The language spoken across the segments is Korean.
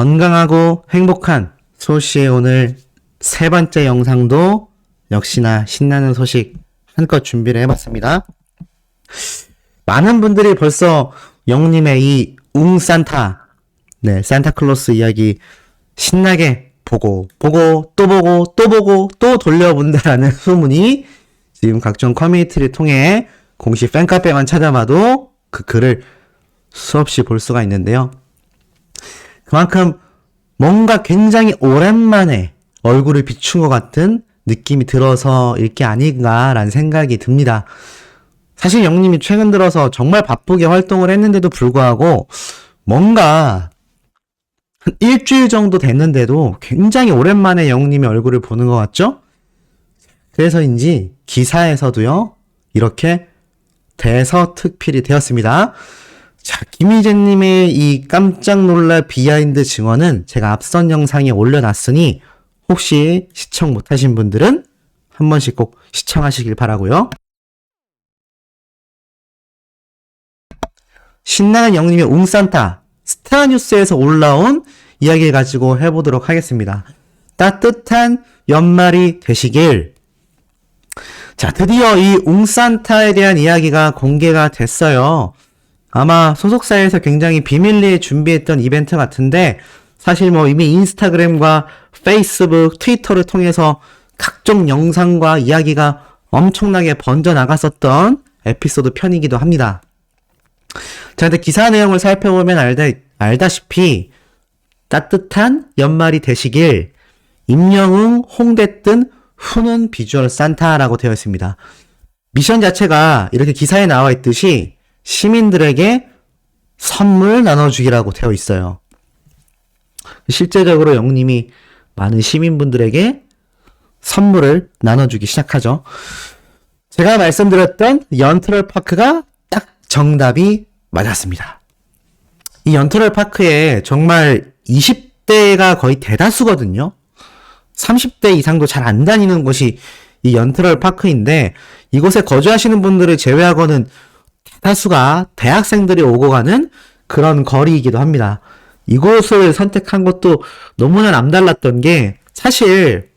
건강하고 행복한 소시의 오늘 세 번째 영상도 역시나 신나는 소식 한껏 준비를 해봤습니다. 많은 분들이 벌써 영님의 이 웅산타, 네, 산타클로스 이야기 신나게 보고, 보고, 또 보고, 또 보고, 또 돌려본다라는 소문이 지금 각종 커뮤니티를 통해 공식 팬카페만 찾아봐도 그 글을 수없이 볼 수가 있는데요. 그만큼 뭔가 굉장히 오랜만에 얼굴을 비춘 것 같은 느낌이 들어서일 게 아닌가라는 생각이 듭니다. 사실 영님이 최근 들어서 정말 바쁘게 활동을 했는데도 불구하고 뭔가 한 일주일 정도 됐는데도 굉장히 오랜만에 영님의 얼굴을 보는 것 같죠? 그래서인지 기사에서도요, 이렇게 대서특필이 되었습니다. 자, 김희재님의 이 깜짝 놀랄 비하인드 증언은 제가 앞선 영상에 올려놨으니 혹시 시청 못하신 분들은 한 번씩 꼭 시청하시길 바라고요. 신나는 영님의 웅산타 스타뉴스에서 올라온 이야기를 가지고 해보도록 하겠습니다. 따뜻한 연말이 되시길. 자, 드디어 이 웅산타에 대한 이야기가 공개가 됐어요. 아마 소속사에서 굉장히 비밀리에 준비했던 이벤트 같은데, 사실 뭐 이미 인스타그램과 페이스북, 트위터를 통해서 각종 영상과 이야기가 엄청나게 번져 나갔었던 에피소드 편이기도 합니다. 자, 근데 기사 내용을 살펴보면 알다, 알다시피 따뜻한 연말이 되시길 임영웅, 홍대 뜬 후는 비주얼 산타라고 되어 있습니다. 미션 자체가 이렇게 기사에 나와 있듯이 시민들에게 선물 나눠주기라고 되어 있어요. 실제적으로 영님이 많은 시민분들에게 선물을 나눠주기 시작하죠. 제가 말씀드렸던 연트럴 파크가 딱 정답이 맞았습니다. 이 연트럴 파크에 정말 20대가 거의 대다수거든요. 30대 이상도 잘 안 다니는 곳이 이 연트럴 파크인데 이곳에 거주하시는 분들을 제외하고는 대다수가 대학생들이 오고 가는 그런 거리이기도 합니다. 이곳을 선택한 것도 너무나 남달랐던 게 사실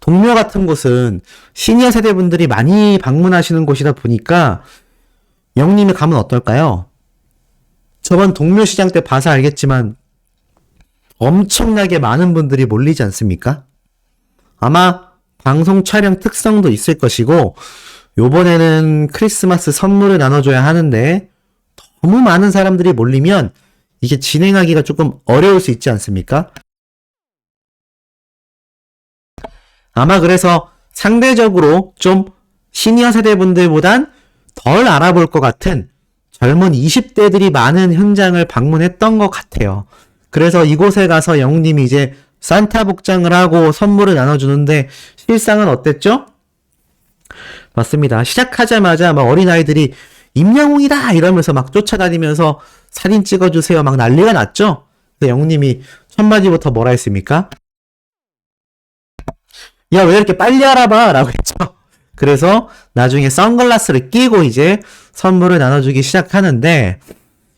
동묘 같은 곳은 시니어 세대 분들이 많이 방문하시는 곳이다 보니까 영님이 가면 어떨까요? 저번 동묘시장 때 봐서 알겠지만 엄청나게 많은 분들이 몰리지 않습니까? 아마 방송 촬영 특성도 있을 것이고 요번에는 크리스마스 선물을 나눠줘야 하는데 너무 많은 사람들이 몰리면 이게 진행하기가 조금 어려울 수 있지 않습니까? 아마 그래서 상대적으로 좀 시니어 세대분들보단 덜 알아볼 것 같은 젊은 20대들이 많은 현장을 방문했던 것 같아요. 그래서 이곳에 가서 영님이 이제 산타 복장을 하고 선물을 나눠주는데 실상은 어땠죠? 맞습니다. 시작하자마자 막 어린아이들이 임영웅이다! 이러면서 막 쫓아다니면서 사진 찍어주세요. 막 난리가 났죠? 영님이 첫마디부터 뭐라 했습니까? 야, 왜 이렇게 빨리 알아봐? 라고 했죠. 그래서 나중에 선글라스를 끼고 이제 선물을 나눠주기 시작하는데,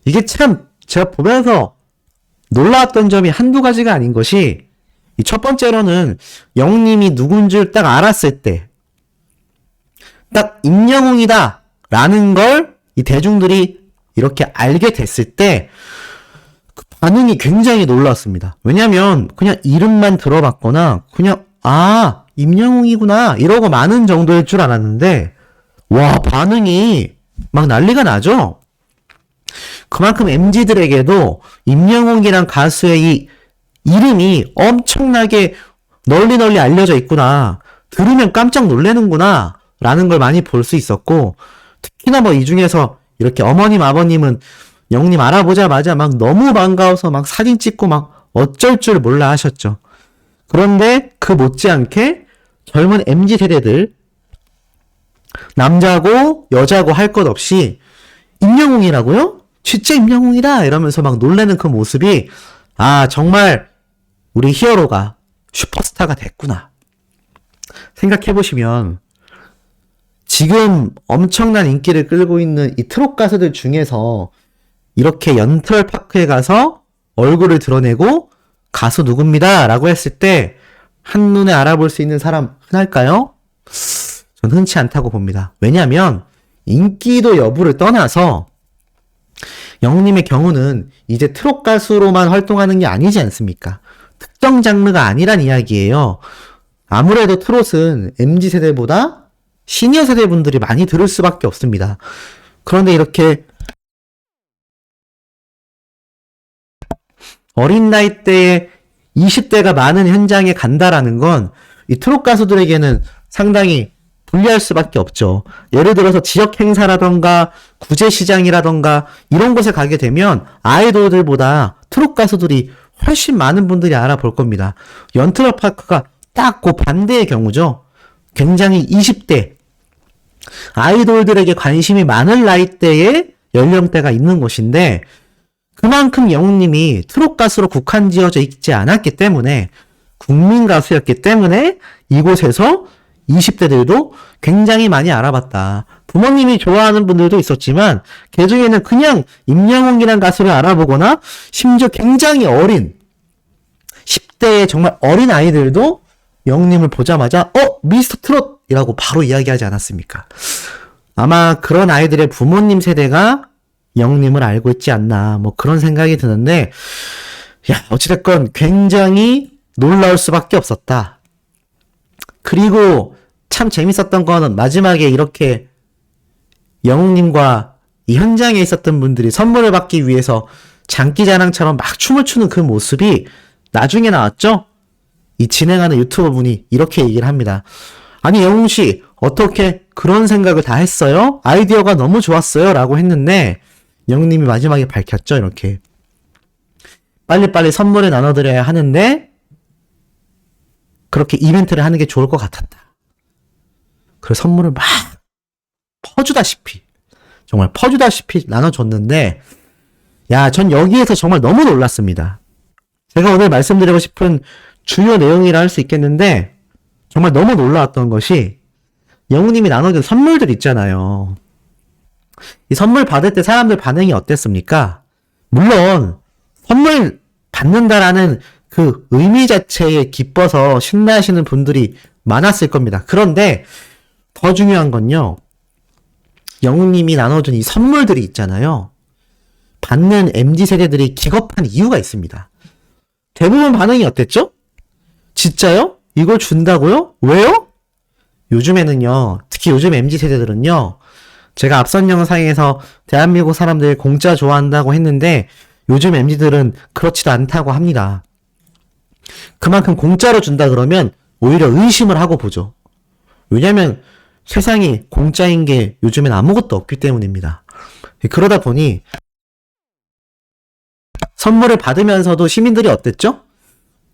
이게 참 제가 보면서 놀라웠던 점이 한두 가지가 아닌 것이, 이첫 번째로는 영님이 누군 줄딱 알았을 때, 딱 임영웅이다! 라는 걸 이 대중들이 이렇게 알게 됐을 때, 그 반응이 굉장히 놀랐습니다. 왜냐면, 그냥 이름만 들어봤거나, 그냥, 아, 임영웅이구나, 이러고 많은 정도일 줄 알았는데, 와, 반응이 막 난리가 나죠? 그만큼 MZ들에게도 임영웅이란 가수의 이 이름이 엄청나게 널리 널리 알려져 있구나. 들으면 깜짝 놀래는구나. 라는 걸 많이 볼 수 있었고, 특히나 뭐 이 중에서 이렇게 어머님, 아버님은 영님 알아보자마자 막 너무 반가워서 막 사진 찍고 막 어쩔 줄 몰라 하셨죠. 그런데 그 못지않게 젊은 MZ 세대들, 남자고 여자고 할 것 없이 임영웅이라고요? 진짜 임영웅이다! 이러면서 막 놀라는 그 모습이, 아, 정말 우리 히어로가 슈퍼스타가 됐구나. 생각해 보시면, 지금 엄청난 인기를 끌고 있는 이 트롯 가수들 중에서 이렇게 연털 파크에 가서 얼굴을 드러내고 가수 누굽니다. 라고 했을 때 한눈에 알아볼 수 있는 사람 흔할까요? 전 흔치 않다고 봅니다. 왜냐하면 인기도 여부를 떠나서 영님의 경우는 이제 트롯 가수로만 활동하는 게 아니지 않습니까? 특정 장르가 아니란 이야기예요. 아무래도 트롯은 MZ 세대보다 시니어 세대 분들이 많이 들을 수밖에 없습니다. 그런데 이렇게 어린 나이대에 20대가 많은 현장에 간다라는 건 이 트롯 가수들에게는 상당히 불리할 수밖에 없죠. 예를 들어서 지역 행사라던가 구제 시장이라던가 이런 곳에 가게 되면 아이돌들보다 트롯 가수들이 훨씬 많은 분들이 알아볼 겁니다. 연트럴 파크가 딱 그 반대의 경우죠. 굉장히 20대 아이돌들에게 관심이 많은 나이대에 연령대가 있는 곳인데 그만큼 영웅님이 트롯 가수로 국한 지어져 있지 않았기 때문에 국민 가수였기 때문에 이곳에서 20대들도 굉장히 많이 알아봤다. 부모님이 좋아하는 분들도 있었지만 그 중에는 그냥 임영웅이라는 가수를 알아보거나 심지어 굉장히 어린 10대의 정말 어린 아이들도 영웅님을 보자마자 어 미스터 트롯 이라고 바로 이야기하지 않았습니까? 아마 그런 아이들의 부모님 세대가 영웅님을 알고 있지 않나 뭐 그런 생각이 드는데 야 어찌됐건 굉장히 놀라울 수밖에 없었다. 그리고 참 재밌었던 거는 마지막에 이렇게 영웅님과 이 현장에 있었던 분들이 선물을 받기 위해서 장기자랑처럼 막 춤을 추는 그 모습이 나중에 나왔죠? 이 진행하는 유튜버 분이 이렇게 얘기를 합니다. 아니, 영웅 씨, 어떻게 그런 생각을 다 했어요? 아이디어가 너무 좋았어요. 라고 했는데, 영웅님이 마지막에 밝혔죠, 이렇게. 빨리빨리 선물을 나눠드려야 하는데, 그렇게 이벤트를 하는 게 좋을 것 같았다. 그래서 선물을 막 퍼주다시피, 정말 퍼주다시피 나눠줬는데, 야, 전 여기에서 정말 너무 놀랐습니다. 제가 오늘 말씀드리고 싶은 주요 내용이라 할 수 있겠는데, 정말 너무 놀라웠던 것이, 영우님이 나눠준 선물들 있잖아요. 이 선물 받을 때 사람들 반응이 어땠습니까? 물론, 선물 받는다라는 그 의미 자체에 기뻐서 신나하시는 분들이 많았을 겁니다. 그런데 더 중요한 건요. 영웅님이 나눠준 이 선물들이 있잖아요. 받는 MZ 세대들이 기겁한 이유가 있습니다. 대부분 반응이 어땠죠? 진짜요? 이걸 준다고요? 왜요? 요즘에는요, 특히 요즘 MZ 세대들은요, 제가 앞선 영상에서 대한민국 사람들 공짜 좋아한다고 했는데, 요즘 MZ들은 그렇지도 않다고 합니다. 그만큼 공짜로 준다 그러면 오히려 의심을 하고 보죠. 왜냐면 세상이 공짜인 게 요즘엔 아무것도 없기 때문입니다. 그러다 보니 선물을 받으면서도 시민들이 어땠죠?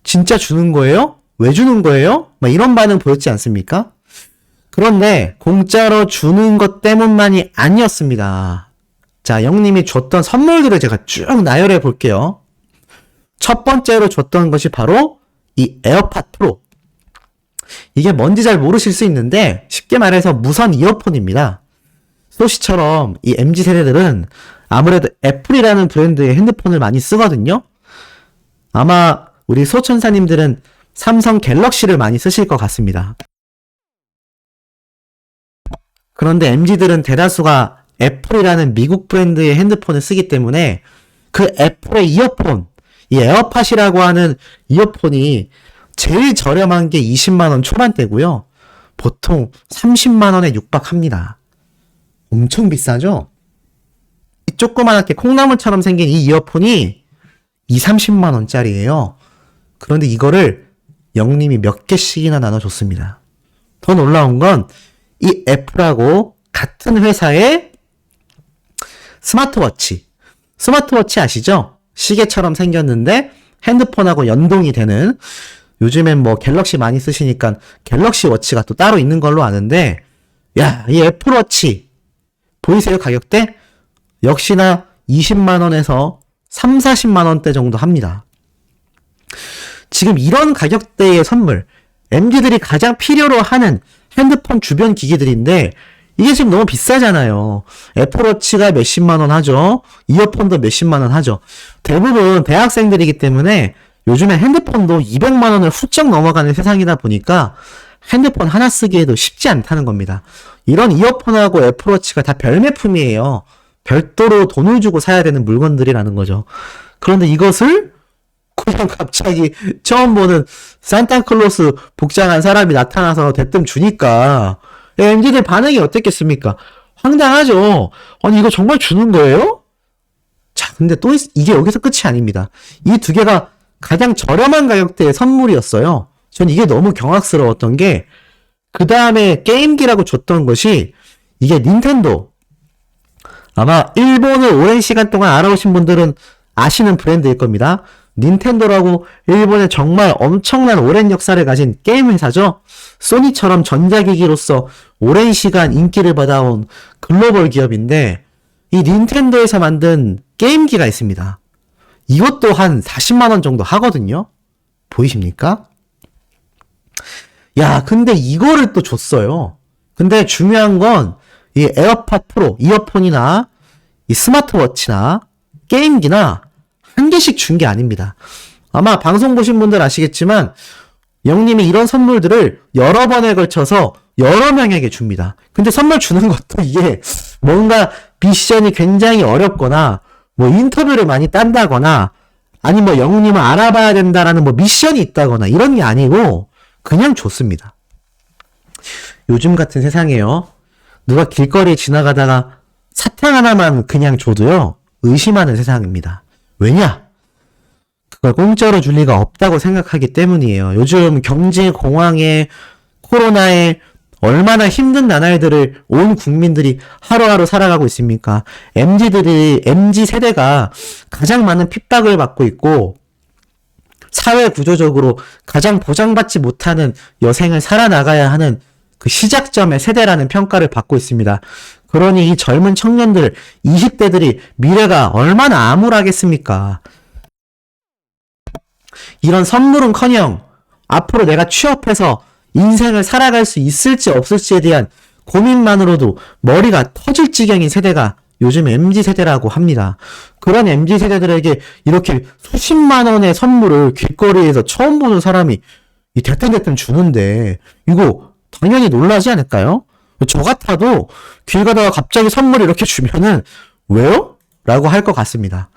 진짜 주는 거예요? 왜 주는 거예요? 막 이런 반응 보였지 않습니까? 그런데 공짜로 주는 것 때문만이 아니었습니다. 자, 영님이 줬던 선물들을 제가 쭉 나열해 볼게요. 첫 번째로 줬던 것이 바로 이 에어팟 프로. 이게 뭔지 잘 모르실 수 있는데 쉽게 말해서 무선 이어폰입니다. 소시처럼 이 MZ 세대들은 아무래도 애플이라는 브랜드의 핸드폰을 많이 쓰거든요. 아마 우리 소천사님들은 삼성 갤럭시를 많이 쓰실 것 같습니다. 그런데 MZ들은 대다수가 애플이라는 미국 브랜드의 핸드폰을 쓰기 때문에 그 애플의 이어폰, 이 에어팟이라고 하는 이어폰이 제일 저렴한 게 20만원 초반대고요. 보통 30만원에 육박합니다. 엄청 비싸죠? 이 조그만하게 콩나물처럼 생긴 이 이어폰이 2, 30만원짜리예요. 그런데 이거를 영님이 몇 개씩이나 나눠줬습니다. 더 놀라운 건 이 애플하고 같은 회사의 스마트워치. 스마트워치 아시죠? 시계처럼 생겼는데 핸드폰하고 연동이 되는 요즘엔 뭐 갤럭시 많이 쓰시니까 갤럭시 워치가 또 따로 있는 걸로 아는데 야, 이 애플워치 보이세요 가격대? 역시나 20만 원에서 3, 40만 원대 정도 합니다. 지금 이런 가격대의 선물, MZ들이 가장 필요로 하는 핸드폰 주변 기기들인데 이게 지금 너무 비싸잖아요. 애플워치가 몇십만 원 하죠. 이어폰도 몇십만 원 하죠. 대부분 대학생들이기 때문에 요즘에 핸드폰도 200만 원을 훌쩍 넘어가는 세상이다 보니까 핸드폰 하나 쓰기에도 쉽지 않다는 겁니다. 이런 이어폰하고 애플워치가 다 별매품이에요. 별도로 돈을 주고 사야 되는 물건들이라는 거죠. 그런데 이것을 그냥 갑자기 처음 보는 산타클로스 복장한 사람이 나타나서 대뜸 주니까 MZ들 반응이 어땠겠습니까? 황당하죠. 아니 이거 정말 주는 거예요? 자, 근데 또 있- 이게 여기서 끝이 아닙니다. 이 두 개가 가장 저렴한 가격대의 선물이었어요. 전 이게 너무 경악스러웠던 게 그 다음에 게임기라고 줬던 것이 이게 닌텐도 아마 일본을 오랜 시간 동안 알아오신 분들은 아시는 브랜드일 겁니다. 닌텐도라고 일본에 정말 엄청난 오랜 역사를 가진 게임 회사죠. 소니처럼 전자기기로서 오랜 시간 인기를 받아온 글로벌 기업인데 이 닌텐도에서 만든 게임기가 있습니다. 이것도 한 40만 원 정도 하거든요. 보이십니까? 야, 근데 이거를 또 줬어요. 근데 중요한 건 이 에어팟 프로 이어폰이나 이 스마트워치나 게임기나 한 개씩 준 게 아닙니다. 아마 방송 보신 분들 아시겠지만 영님이 이런 선물들을 여러 번에 걸쳐서 여러 명에게 줍니다. 근데 선물 주는 것도 이게 뭔가 미션이 굉장히 어렵거나 뭐 인터뷰를 많이 딴다거나 아니 뭐 영님을 알아봐야 된다라는 뭐 미션이 있다거나 이런 게 아니고 그냥 줬습니다. 요즘 같은 세상에요. 누가 길거리에 지나가다가 사탕 하나만 그냥 줘도요. 의심하는 세상입니다. 왜냐? 그걸 공짜로 줄 리가 없다고 생각하기 때문이에요. 요즘 경제 공황에 코로나에 얼마나 힘든 나날들을 온 국민들이 하루하루 살아가고 있습니까? MZ들이, MZ 세대가 가장 많은 핍박을 받고 있고, 사회 구조적으로 가장 보장받지 못하는 여생을 살아나가야 하는 그 시작점의 세대라는 평가를 받고 있습니다. 그러니 이 젊은 청년들, 20대들이 미래가 얼마나 암울하겠습니까? 이런 선물은 커녕 앞으로 내가 취업해서 인생을 살아갈 수 있을지 없을지에 대한 고민만으로도 머리가 터질 지경인 세대가 요즘 MZ 세대라고 합니다. 그런 MZ 세대들에게 이렇게 수십만 원의 선물을 길거리에서 처음 보는 사람이 이 대뜸대뜸 주는데 이거 당연히 놀라지 않을까요? 저 같아도 길 가다가 갑자기 선물 이렇게 주면은 왜요? 라고 할 것 같습니다.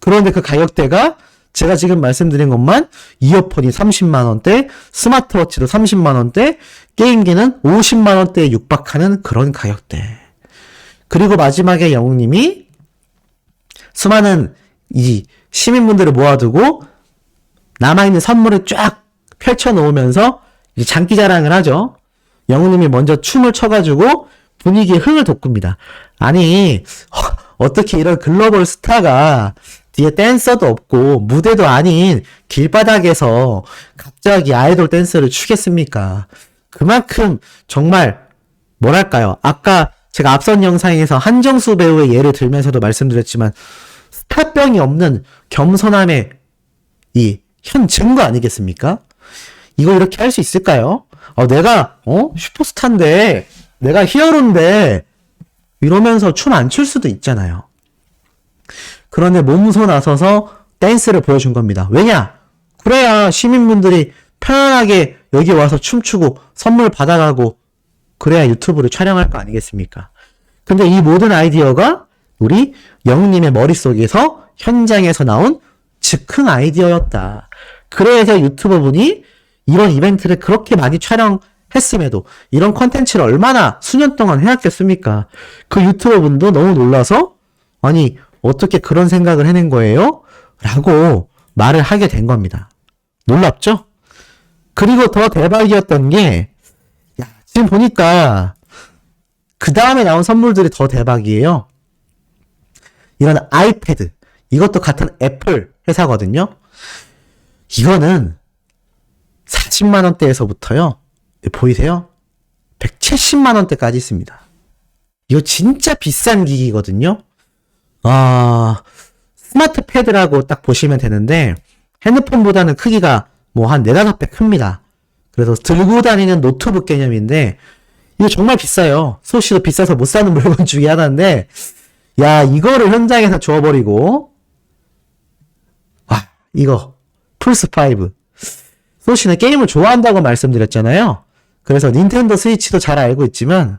그런데 그 가격대가 제가 지금 말씀드린 것만 이어폰이 30만 원대, 스마트워치도 30만 원대, 게임기는 50만 원대에 육박하는 그런 가격대. 그리고 마지막에 영웅님이 수많은 이 시민분들을 모아두고 남아있는 선물을 쫙 펼쳐 놓으면서 이제 장기 자랑을 하죠. 영웅님이 먼저 춤을 춰가지고 분위기에 흥을 돋굽니다. 아니, 허, 어떻게 이런 글로벌 스타가 뒤에 댄서도 없고 무대도 아닌 길바닥에서 갑자기 아이돌 댄스를 추겠습니까? 그만큼 정말 뭐랄까요? 아까 제가 앞선 영상에서 한정수 배우의 예를 들면서도 말씀드렸지만 스타병이 없는 겸손함의 이 현 증거 아니겠습니까? 이거 이렇게 할 수 있을까요? 어, 내가 어 슈퍼스타인데 내가 히어로인데 이러면서 춤 안 출 수도 있잖아요. 그런데 몸소 나서서 댄스를 보여준 겁니다. 왜냐? 그래야 시민분들이 편안하게 여기 와서 춤추고 선물 받아가고 그래야 유튜브를 촬영할 거 아니겠습니까? 근데 이 모든 아이디어가 우리 영님의 머릿속에서 현장에서 나온 즉흥 아이디어였다. 그래서 유튜버 분이 이런 이벤트를 그렇게 많이 촬영했음에도 이런 컨텐츠를 얼마나 수년 동안 해왔겠습니까? 그 유튜버 분도 너무 놀라서 아니 어떻게 그런 생각을 해낸 거예요? 라고 말을 하게 된 겁니다. 놀랍죠? 그리고 더 대박이었던 게 야, 지금 보니까 그 다음에 나온 선물들이 더 대박이에요. 이런 아이패드. 이것도 같은 애플 회사거든요. 이거는 40만 원대에서부터요. 보이세요? 170만 원대까지 있습니다. 이거 진짜 비싼 기기거든요. 아, 스마트 패드라고 딱 보시면 되는데 핸드폰보다는 크기가 뭐 한 4, 5배 큽니다. 그래서 들고 다니는 노트북 개념인데 이거 정말 비싸요. 소시도 비싸서 못 사는 물건 중에 하나인데, 야, 이거를 현장에서 주워버리고, 와, 이거, 플스5. 소시는 게임을 좋아한다고 말씀드렸잖아요. 그래서 닌텐도 스위치도 잘 알고 있지만,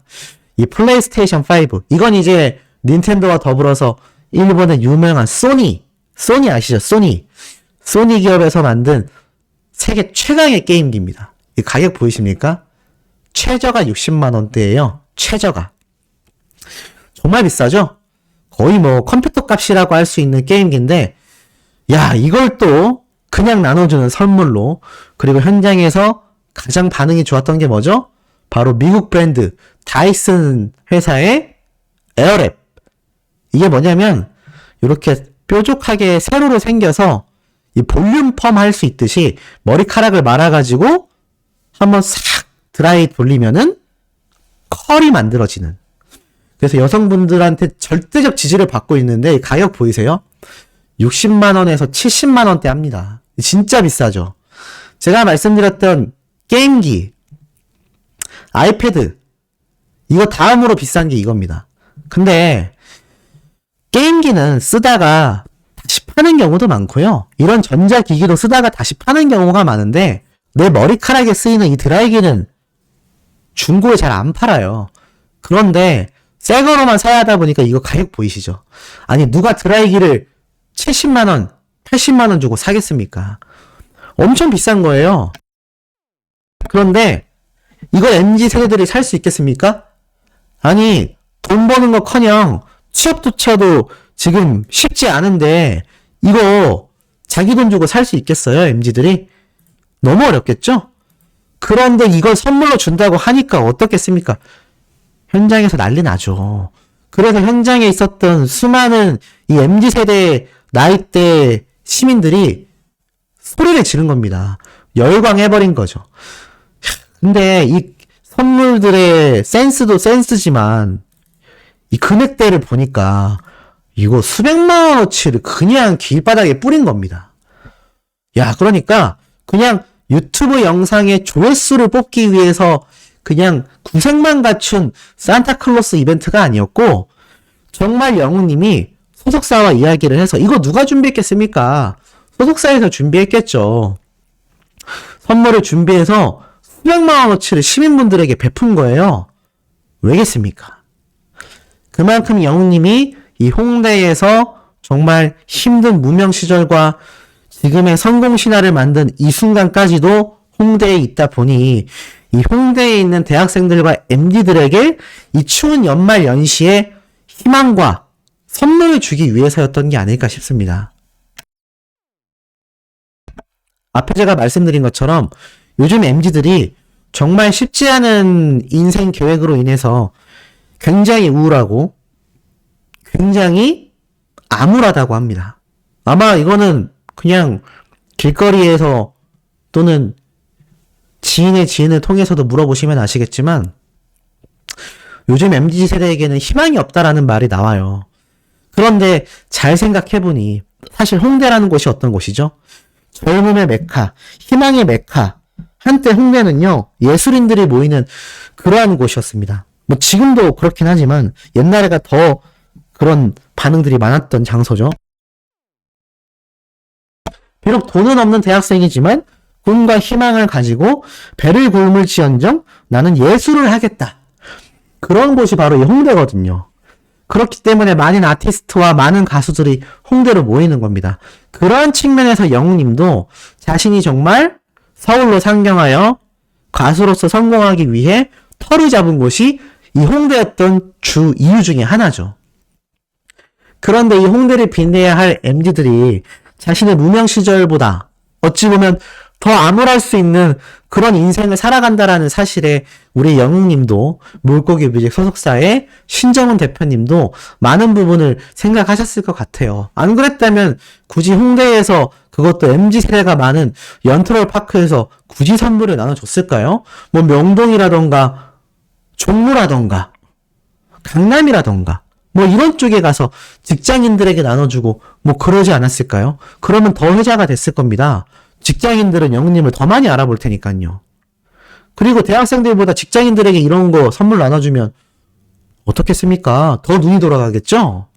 이 플레이스테이션 5, 이건 이제 닌텐도와 더불어서 일본의 유명한 소니, 소니 아시죠? 소니. 소니 기업에서 만든 세계 최강의 게임기입니다. 이 가격 보이십니까? 최저가 60만 원대예요. 최저가. 정말 비싸죠? 거의 뭐 컴퓨터 값이라고 할 수 있는 게임기인데 야, 이걸 또 그냥 나눠주는 선물로 그리고 현장에서 가장 반응이 좋았던 게 뭐죠? 바로 미국 브랜드 다이슨 회사의 에어랩. 이게 뭐냐면 이렇게 뾰족하게 세로로 생겨서 이 볼륨 펌 할 수 있듯이 머리카락을 말아가지고 한번 싹 드라이 돌리면은 컬이 만들어지는. 그래서 여성분들한테 절대적 지지를 받고 있는데 이 가격 보이세요? 60만원에서 70만원대 합니다. 진짜 비싸죠? 제가 말씀드렸던 게임기, 아이패드, 이거 다음으로 비싼 게 이겁니다. 근데 게임기는 쓰다가 다시 파는 경우도 많고요. 이런 전자기기도 쓰다가 다시 파는 경우가 많은데 내 머리카락에 쓰이는 이 드라이기는 중고에 잘 안 팔아요. 그런데 새 거로만 사야 하다 보니까 이거 가격 보이시죠? 아니 누가 드라이기를 70만 원, 80만 원 주고 사겠습니까? 엄청 비싼 거예요. 그런데 이걸 MZ 세대들이 살 수 있겠습니까? 아니 돈 버는 거 커녕 취업조차도 지금 쉽지 않은데 이거 자기 돈 주고 살 수 있겠어요 MZ들이? 너무 어렵겠죠? 그런데 이걸 선물로 준다고 하니까 어떻겠습니까? 현장에서 난리 나죠. 그래서 현장에 있었던 수많은 이 MZ세대 나이대 시민들이 소리를 지른 겁니다. 열광해버린 거죠. 근데 이 선물들의 센스도 센스지만 이 금액대를 보니까 이거 수백만 원어치를 그냥 길바닥에 뿌린 겁니다. 야, 그러니까 그냥 유튜브 영상의 조회수를 뽑기 위해서 그냥 구색만 갖춘 산타클로스 이벤트가 아니었고 정말 영웅님이 소속사와 이야기를 해서 이거 누가 준비했겠습니까? 소속사에서 준비했겠죠. 선물을 준비해서 수백만 원어치를 시민분들에게 베푼 거예요. 왜겠습니까? 그만큼 영웅님이 이 홍대에서 정말 힘든 무명 시절과 지금의 성공 신화를 만든 이 순간까지도 홍대에 있다 보니 이 홍대에 있는 대학생들과 MD들에게 이 추운 연말 연시에 희망과 선물을 주기 위해서였던 게 아닐까 싶습니다. 앞에 제가 말씀드린 것처럼 요즘 MZ들이 정말 쉽지 않은 인생 계획으로 인해서 굉장히 우울하고 굉장히 암울하다고 합니다. 아마 이거는 그냥 길거리에서 또는 지인의 지인을 통해서도 물어보시면 아시겠지만 요즘 MZ 세대에게는 희망이 없다라는 말이 나와요. 그런데 잘 생각해보니 사실 홍대라는 곳이 어떤 곳이죠? 젊음의 메카, 희망의 메카. 한때 홍대는요, 예술인들이 모이는 그러한 곳이었습니다. 뭐 지금도 그렇긴 하지만 옛날에가 더 그런 반응들이 많았던 장소죠. 비록 돈은 없는 대학생이지만 꿈과 희망을 가지고 배를 굶을지언정 나는 예술을 하겠다. 그런 곳이 바로 이 홍대거든요. 그렇기 때문에 많은 아티스트와 많은 가수들이 홍대로 모이는 겁니다. 그러한 측면에서 영웅님도 자신이 정말 서울로 상경하여 가수로서 성공하기 위해 털을 잡은 곳이 이 홍대였던 주 이유 중에 하나죠. 그런데 이 홍대를 빛내야 할 MZ들이 자신의 무명 시절보다 어찌 보면 더 암울할 수 있는 그런 인생을 살아간다라는 사실에 우리 영웅님도 물고기 뮤직 소속사의 신정훈 대표님도 많은 부분을 생각하셨을 것 같아요. 안 그랬다면 굳이 홍대에서 그것도 MZ 세대가 많은 연트럴 파크에서 굳이 선물을 나눠줬을까요? 뭐 명동이라던가 종로라던가 강남이라던가 뭐 이런 쪽에 가서 직장인들에게 나눠주고 뭐 그러지 않았을까요? 그러면 더 회자가 됐을 겁니다. 직장인들은 영웅님을 더 많이 알아볼 테니까요. 그리고 대학생들보다 직장인들에게 이런 거 선물 나눠주면 어떻겠습니까? 더 눈이 돌아가겠죠?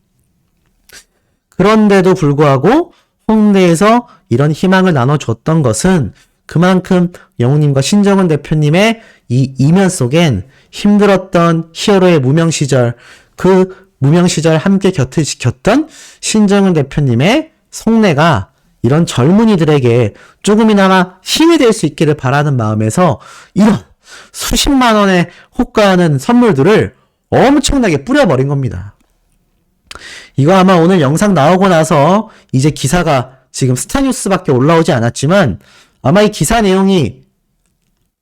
그런데도 불구하고 홍대에서 이런 희망을 나눠줬던 것은 그만큼 영웅님과 신정은 대표님의 이 이면 속엔 힘들었던 히어로의 무명 시절, 그 무명 시절 함께 곁을 지켰던 신정은 대표님의 속내가 이런 젊은이들에게 조금이나마 힘이 될 수 있기를 바라는 마음에서 이런 수십만 원에 호가하는 선물들을 엄청나게 뿌려버린 겁니다. 이거 아마 오늘 영상 나오고 나서 이제 기사가 지금 스타뉴스밖에 올라오지 않았지만 아마 이 기사 내용이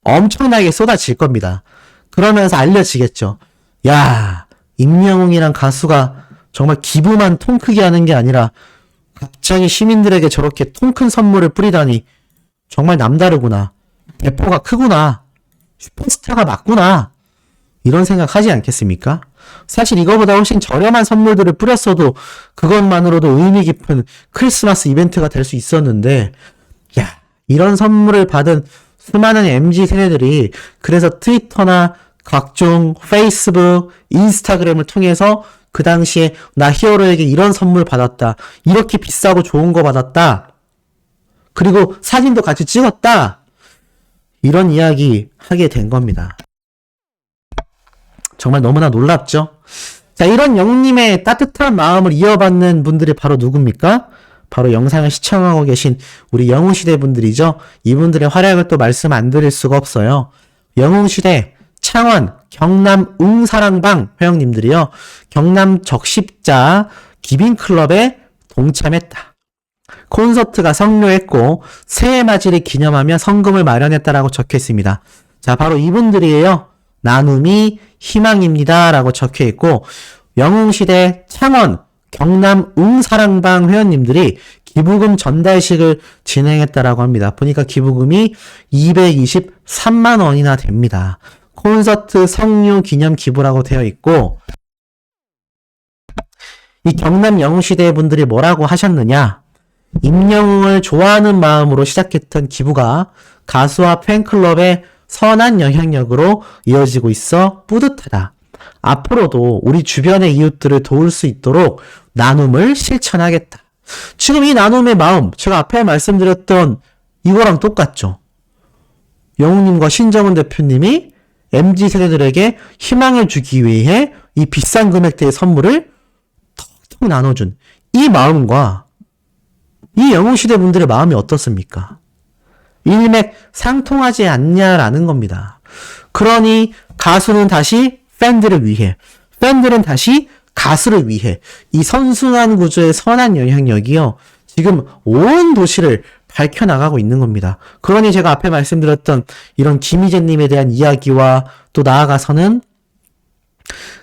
엄청나게 쏟아질 겁니다. 그러면서 알려지겠죠. 야, 임영웅이란 가수가 정말 기부만 통 크게 하는 게 아니라 갑자기 시민들에게 저렇게 통 큰 선물을 뿌리다니 정말 남다르구나. 배포가 크구나. 슈퍼스타가 맞구나. 이런 생각 하지 않겠습니까? 사실 이거보다 훨씬 저렴한 선물들을 뿌렸어도 그것만으로도 의미 깊은 크리스마스 이벤트가 될 수 있었는데, 야, 이런 선물을 받은 수많은 MZ 세대들이 그래서 트위터나 각종 페이스북, 인스타그램을 통해서 그 당시에 나 히어로에게 이런 선물 받았다. 이렇게 비싸고 좋은 거 받았다. 그리고 사진도 같이 찍었다. 이런 이야기 하게 된 겁니다. 정말 너무나 놀랍죠? 자, 이런 영님의 따뜻한 마음을 이어받는 분들이 바로 누굽니까? 바로 영상을 시청하고 계신 우리 영웅시대 분들이죠. 이분들의 활약을 또 말씀 안 드릴 수가 없어요. 영웅시대, 창원, 경남 웅사랑방 회원님들이요. 경남 적십자 기빈클럽에 동참했다. 콘서트가 성료했고 새해 맞이를 기념하며 성금을 마련했다라고 적혀 있습니다. 자, 바로 이분들이에요. 나눔이 희망입니다. 라고 적혀 있고, 영웅시대 창원, 경남 웅사랑방 회원님들이 기부금 전달식을 진행했다라고 합니다. 보니까 기부금이 223만 원이나 됩니다. 콘서트 성류 기념 기부라고 되어 있고, 이 경남 영웅시대 분들이 뭐라고 하셨느냐? 임영웅을 좋아하는 마음으로 시작했던 기부가 가수와 팬클럽의 선한 영향력으로 이어지고 있어 뿌듯하다. 앞으로도 우리 주변의 이웃들을 도울 수 있도록 나눔을 실천하겠다. 지금 이 나눔의 마음, 제가 앞에 말씀드렸던 이거랑 똑같죠. 영웅님과 신정은 대표님이 MZ 세대들에게 희망을 주기 위해 이 비싼 금액대의 선물을 톡톡 나눠준 이 마음과 이 영웅시대 분들의 마음이 어떻습니까? 일맥 상통하지 않냐라는 겁니다. 그러니 가수는 다시 팬들을 위해, 팬들은 다시 가수를 위해 이 선순환 구조의 선한 영향력이요. 지금 온 도시를 밝혀나가고 있는 겁니다. 그러니 제가 앞에 말씀드렸던 이런 김희재님에 대한 이야기와 또 나아가서는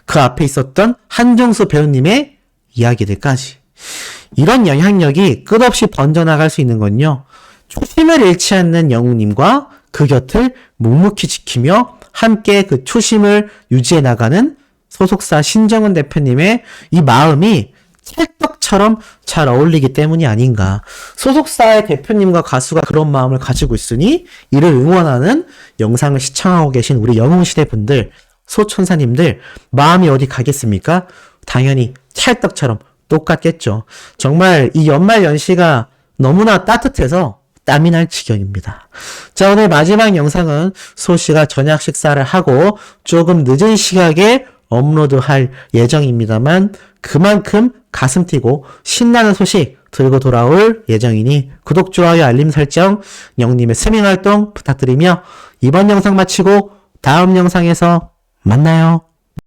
그 앞에 있었던 한정수 배우님의 이야기들까지. 이런 영향력이 끝없이 번져나갈 수 있는 건요. 초심을 잃지 않는 영웅님과 그 곁을 묵묵히 지키며 함께 그 초심을 유지해 나가는 소속사 신정은 대표님의 이 마음이 찰떡처럼 잘 어울리기 때문이 아닌가. 소속사의 대표님과 가수가 그런 마음을 가지고 있으니 이를 응원하는 영상을 시청하고 계신 우리 영웅시대 분들, 소천사님들, 마음이 어디 가겠습니까? 당연히 찰떡처럼 똑같겠죠. 정말 이 연말 연시가 너무나 따뜻해서 땀이 날 지경입니다. 자, 오늘 마지막 영상은 소씨가 저녁 식사를 하고 조금 늦은 시각에 업로드 할 예정입니다만 그만큼 가슴 뛰고 신나는 소식 들고 돌아올 예정이니 구독, 좋아요, 알림 설정, 영님의 스밍 활동 부탁드리며 이번 영상 마치고 다음 영상에서 만나요.